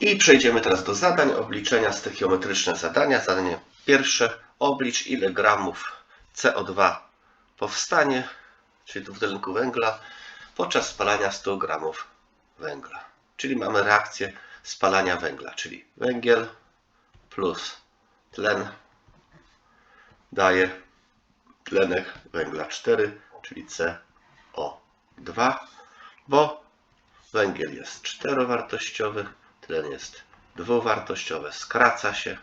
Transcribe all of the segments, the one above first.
I przejdziemy teraz do zadań, obliczenia stechiometryczne zadania. Zadanie pierwsze. Oblicz ile gramów CO2 powstanie, czyli dwutlenku węgla, podczas spalania 100 gramów węgla. Czyli mamy reakcję spalania węgla, czyli węgiel plus tlen daje tlenek węgla 4, czyli CO2, bo węgiel jest czterowartościowy, tlen jest dwuwartościowy, skraca się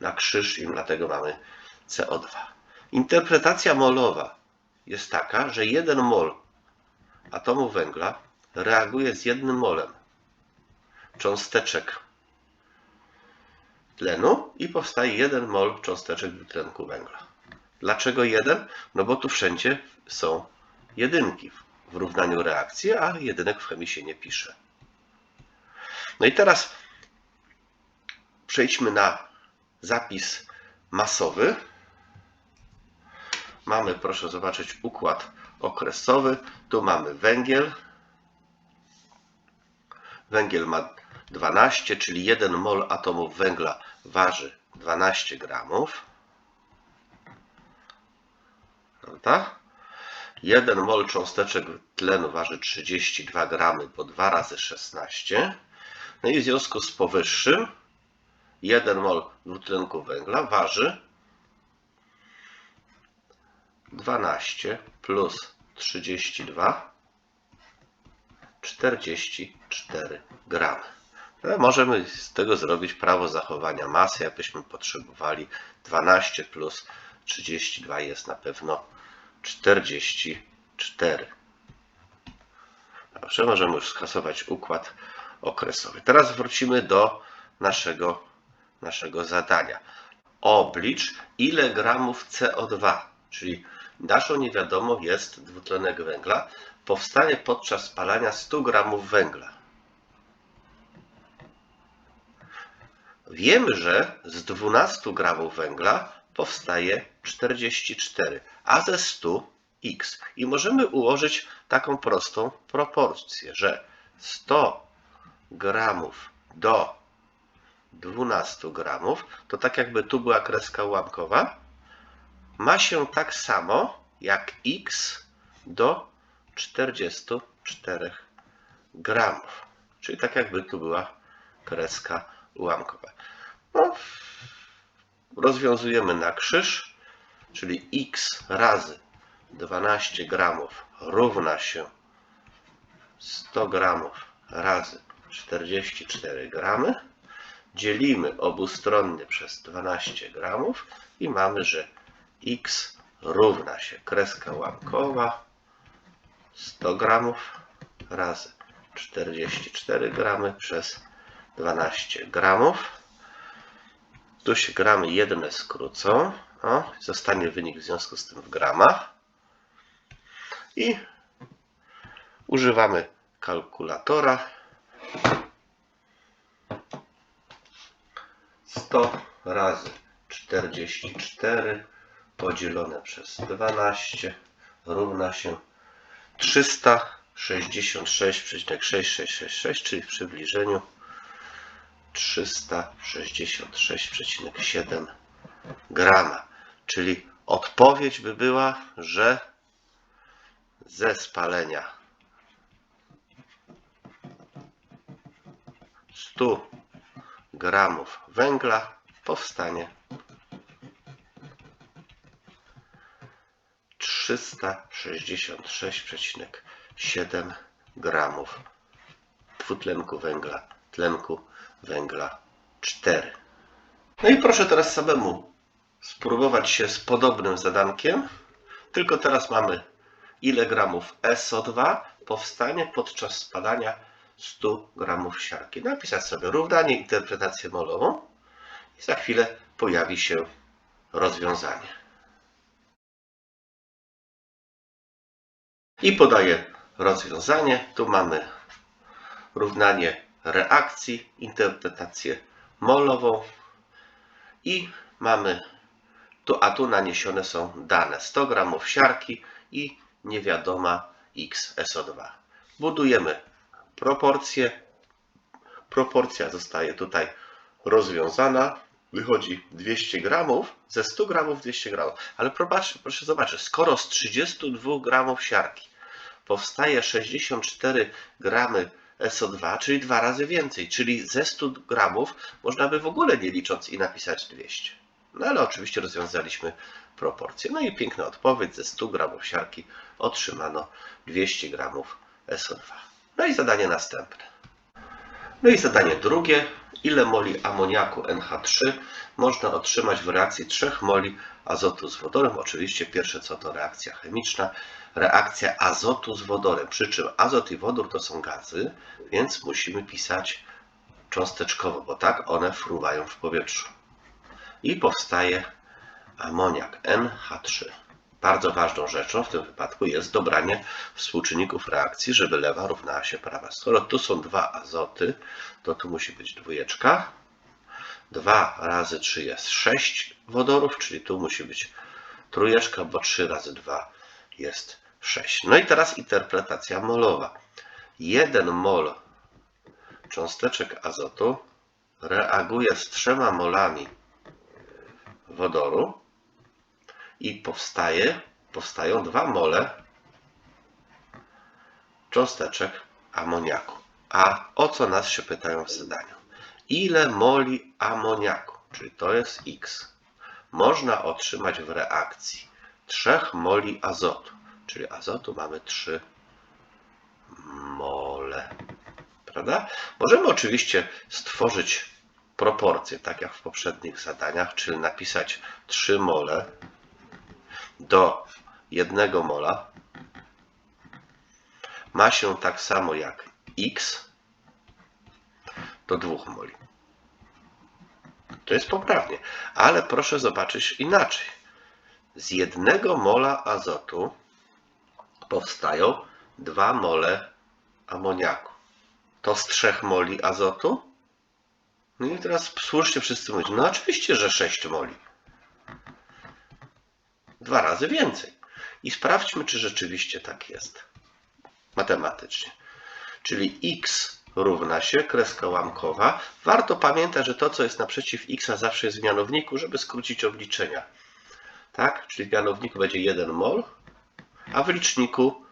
na krzyż i dlatego mamy CO2. Interpretacja molowa jest taka, że 1 mol atomu węgla reaguje z jednym molem cząsteczek tlenu i powstaje 1 mol cząsteczek dwutlenku węgla. Dlaczego jeden? No bo tu wszędzie są jedynki w równaniu reakcji, a jedynek w chemii się nie pisze. No i teraz przejdźmy na zapis masowy. Mamy, proszę zobaczyć, układ okresowy. Tu mamy węgiel. Węgiel ma 12, czyli 1 mol atomów węgla waży 12 gramów. Prawda? 1 mol cząsteczek tlenu waży 32 gramy, bo 2 razy 16. No i w związku z powyższym 1 mol dwutlenku węgla waży 12 plus 32 44 gramy. No, możemy z tego zrobić prawo zachowania masy, jakbyśmy potrzebowali 12 plus 32 jest na pewno 44. Dobrze, możemy już skasować układ okresowy. Teraz wrócimy do naszego, naszego zadania. Oblicz ile gramów CO2, czyli naszą niewiadomą jest dwutlenek węgla, powstanie podczas spalania 100 gramów węgla. Wiemy, że z 12 gramów węgla powstaje 44, a ze 100 x. I możemy ułożyć taką prostą proporcję, że 100 gramów do 12 gramów, to tak jakby tu była kreska ułamkowa, ma się tak samo jak x do 44 gramów. Czyli tak jakby tu była kreska ułamkowa. No, rozwiązujemy na krzyż, czyli x razy 12 gramów równa się 100 gramów razy 44 gramy. Dzielimy obustronnie przez 12 gramów i mamy, że x równa się kreska ułamkowa 100 gramów razy 44 gramy przez 12 gramów. Tu się gramy jedne skrócą. O, zostanie wynik w związku z tym w gramach. I używamy kalkulatora. 100 razy 44 podzielone przez 12 równa się 366,6666, czyli w przybliżeniu 366,7 grama. Czyli odpowiedź by była, że ze spalenia 100 gramów węgla powstanie 366,7 gramów dwutlenku węgla, tlenku węgla 4. No i proszę teraz samemu spróbować się z podobnym zadankiem, tylko teraz mamy ile gramów SO2 powstanie podczas spalania 100 gramów siarki. Napisać sobie równanie, interpretację molową i za chwilę pojawi się rozwiązanie. I podaję rozwiązanie. Tu mamy równanie reakcji, interpretację molową i mamy tu, a tu naniesione są dane 100 gramów siarki i niewiadoma XSO2. Budujemy proporcje, proporcja zostaje tutaj rozwiązana. Wychodzi 200 gramów, ze 100 gramów 200 gramów. Ale proszę, proszę zobaczyć, skoro z 32 gramów siarki powstaje 64 gramy SO2, czyli dwa razy więcej, czyli ze 100 gramów można by w ogóle nie licząc i napisać 200. No ale oczywiście rozwiązaliśmy proporcje. No i piękna odpowiedź, ze 100 gramów siarki otrzymano 200 gramów SO2. No i zadanie następne. No i zadanie drugie. Ile moli amoniaku NH3 można otrzymać w reakcji 3 moli azotu z wodorem? Oczywiście pierwsze co to reakcja chemiczna. Reakcja azotu z wodorem, przy czym azot i wodór to są gazy, więc musimy pisać cząsteczkowo, bo tak one fruwają w powietrzu. I powstaje amoniak NH3. Bardzo ważną rzeczą w tym wypadku jest dobranie współczynników reakcji, żeby lewa równała się prawa. Skoro tu są dwa azoty, to tu musi być dwójeczka. 2 razy 3 jest 6 wodorów, czyli tu musi być trójeczka, bo 3 razy 2 jest 6. No i teraz interpretacja molowa. 1 mol cząsteczek azotu reaguje z trzema molami wodoru i powstaje, powstają dwa mole cząsteczek amoniaku. A o co nas się pytają w zadaniu? Ile moli amoniaku, czyli to jest X, można otrzymać w reakcji 3 moli azotu, czyli azotu mamy 3 mole. Prawda? Możemy oczywiście stworzyć proporcje, tak jak w poprzednich zadaniach, czyli napisać 3 mole do 1 mola ma się tak samo jak x do 2 moli. To jest poprawnie, ale proszę zobaczyć inaczej. Z jednego mola azotu powstają 2 mole amoniaku. To z 3 moli azotu? No i teraz słusznie wszyscy mówią, no oczywiście, że 6 moli dwa razy więcej. I sprawdźmy, czy rzeczywiście tak jest matematycznie. Czyli x równa się, kreska łamkowa. Warto pamiętać, że to, co jest naprzeciw x, zawsze jest w mianowniku, żeby skrócić obliczenia. Tak? Czyli w mianowniku będzie 1 mol, a w liczniku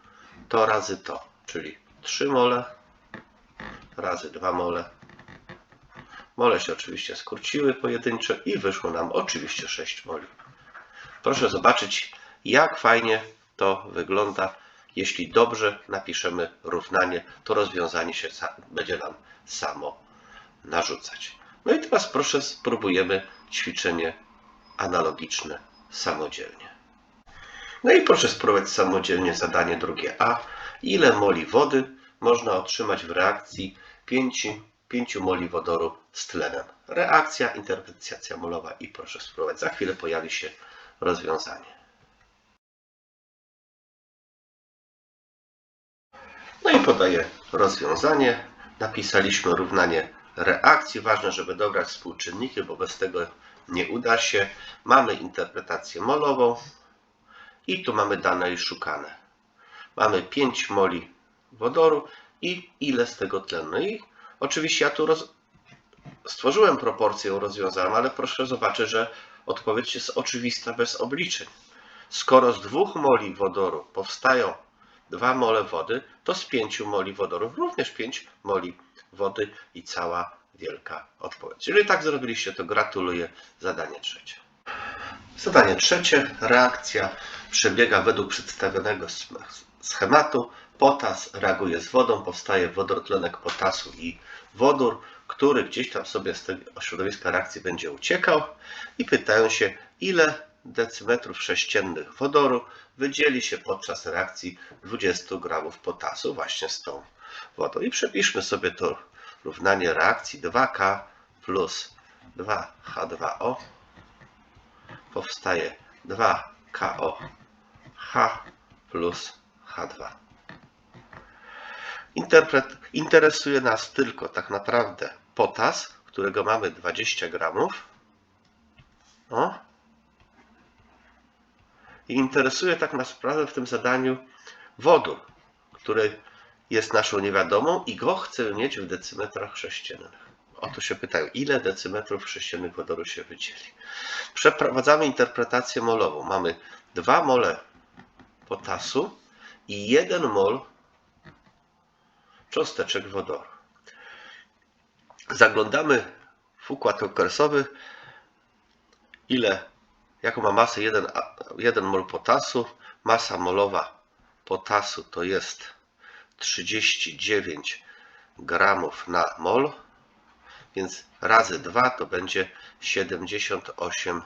to razy to, czyli 3 mole razy 2 mole. Mole się oczywiście skróciły pojedynczo i wyszło nam oczywiście 6 moli. Proszę zobaczyć, jak fajnie to wygląda. Jeśli dobrze napiszemy równanie, to rozwiązanie się będzie nam samo narzucać. No i teraz proszę spróbujemy ćwiczenie analogiczne samodzielnie. No i proszę spróbować samodzielnie zadanie drugie A. Ile moli wody można otrzymać w reakcji 5, 5 moli wodoru z tlenem? Reakcja, interpretacja molowa i proszę spróbować. Za chwilę pojawi się rozwiązanie. No i podaję rozwiązanie. Napisaliśmy równanie reakcji. Ważne, żeby dobrać współczynniki, bo bez tego nie uda się. Mamy interpretację molową i tu mamy dane już szukane. Mamy 5 moli wodoru i ile z tego tlenu. No i oczywiście ja tu roz... stworzyłem proporcję, rozwiązałem, ale proszę zobaczyć, że Odpowiedź jest oczywista bez obliczeń. Skoro z dwóch moli wodoru powstają dwa mole wody, to z pięciu moli wodoru również pięć moli wody i cała wielka odpowiedź. Jeżeli tak zrobiliście, to gratuluję. Zadanie trzecie. Zadanie trzecie. Reakcja przebiega według przedstawionego schematu. Potas reaguje z wodą, powstaje wodorotlenek potasu i wodór który gdzieś tam sobie z tego środowiska reakcji będzie uciekał i pytają się, ile decymetrów sześciennych wodoru wydzieli się podczas reakcji 20 gramów potasu właśnie z tą wodą. I przepiszmy sobie to równanie reakcji 2K plus 2H2O powstaje 2KOH plus H2. Interpret, interesuje nas tylko tak naprawdę potas, którego mamy 20 gramów. O. I interesuje tak naprawdę w tym zadaniu wodór, który jest naszą niewiadomą i go chcę mieć w decymetrach sześciennych. O to się pytają, ile decymetrów sześciennych wodoru się wydzieli. Przeprowadzamy interpretację molową. Mamy 2 mole potasu i 1 mol cząsteczek wodoru. Zaglądamy w układ okresowy, ile, jaką ma masę 1, 1 mol potasu. Masa molowa potasu to jest 39 gramów na mol, więc razy 2 to będzie 78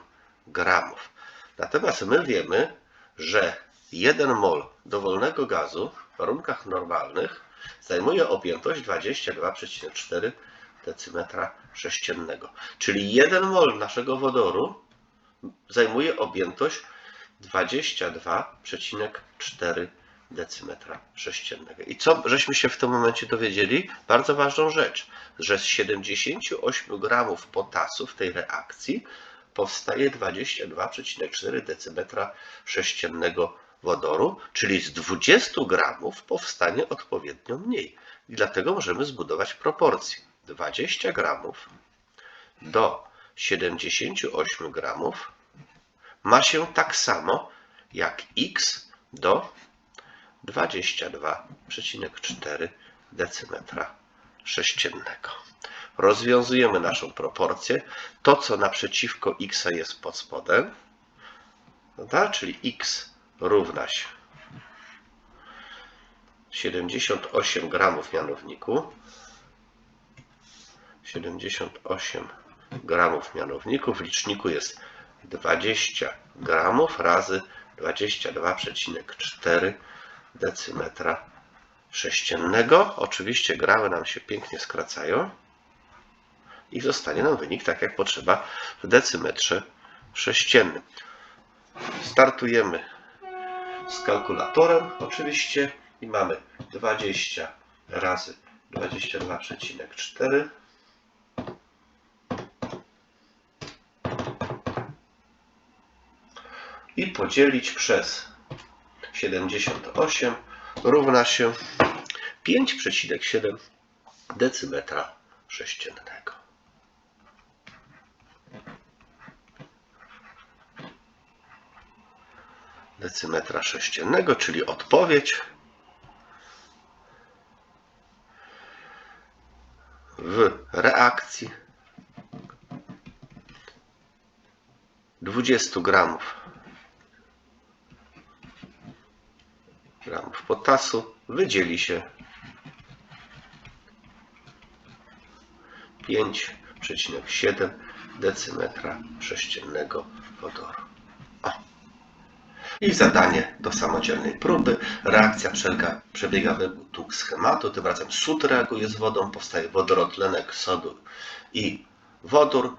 gramów. Natomiast my wiemy, że 1 mol dowolnego gazu w warunkach normalnych zajmuje objętość 22,4 decymetra sześciennego. Czyli 1 mol naszego wodoru zajmuje objętość 22,4 decymetra sześciennego. I co żeśmy się w tym momencie dowiedzieli? Bardzo ważną rzecz, że z 78 gramów potasu w tej reakcji powstaje 22,4 decymetra sześciennego wodoru, czyli z 20 gramów powstanie odpowiednio mniej. I dlatego możemy zbudować proporcję 20 gramów do 78 gramów ma się tak samo jak x do 22,4 decymetra sześciennego. Rozwiązujemy naszą proporcję. To, co naprzeciwko x jest pod spodem, prawda? czyli x równa się 78 gramów mianowniku. 78 gramów mianowniku. W liczniku jest 20 gramów razy 22,4 decymetra sześciennego. Oczywiście gramy nam się pięknie skracają i zostanie nam wynik tak jak potrzeba w decymetrze sześciennym. Startujemy z kalkulatorem oczywiście i mamy 20 razy 22,4 i podzielić przez 78 równa się 5,7 decymetra sześciennego. Decymetra sześciennego, czyli odpowiedź w reakcji 20 gramów gramów potasu wydzieli się 5,7 decymetra sześciennego wodoru. I zadanie do samodzielnej próby. Reakcja przebiega, przebiega według schematu. Tym razem sód reaguje z wodą, powstaje wodorotlenek sodu i wodór.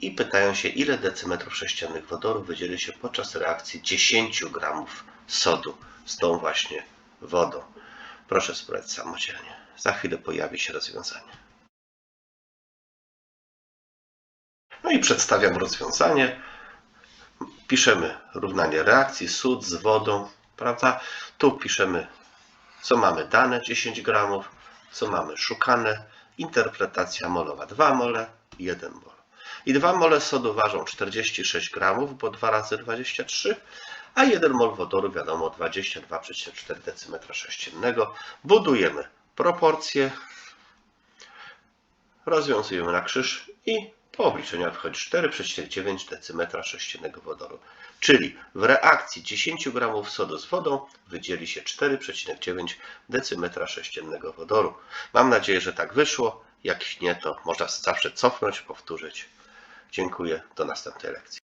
I pytają się, ile decymetrów sześciennych wodoru wydzieli się podczas reakcji 10 gramów sodu z tą właśnie wodą. Proszę sprawdzić samodzielnie. Za chwilę pojawi się rozwiązanie. No i przedstawiam rozwiązanie. Piszemy równanie reakcji sód z wodą, prawda? Tu piszemy, co mamy dane 10 gramów, co mamy szukane, interpretacja molowa 2 mole, 1 mol. I 2 mole sodu ważą 46 gramów, bo 2 razy 23, a 1 mol wodoru wiadomo 22,4 decymetra sześciennego. Budujemy proporcje, rozwiązujemy na krzyż i po obliczeniach wychodzi 4,9 decymetra sześciennego wodoru. Czyli w reakcji 10 gramów sodu z wodą wydzieli się 4,9 decymetra sześciennego wodoru. Mam nadzieję, że tak wyszło. Jak nie, to można zawsze cofnąć, powtórzyć. Dziękuję. Do następnej lekcji.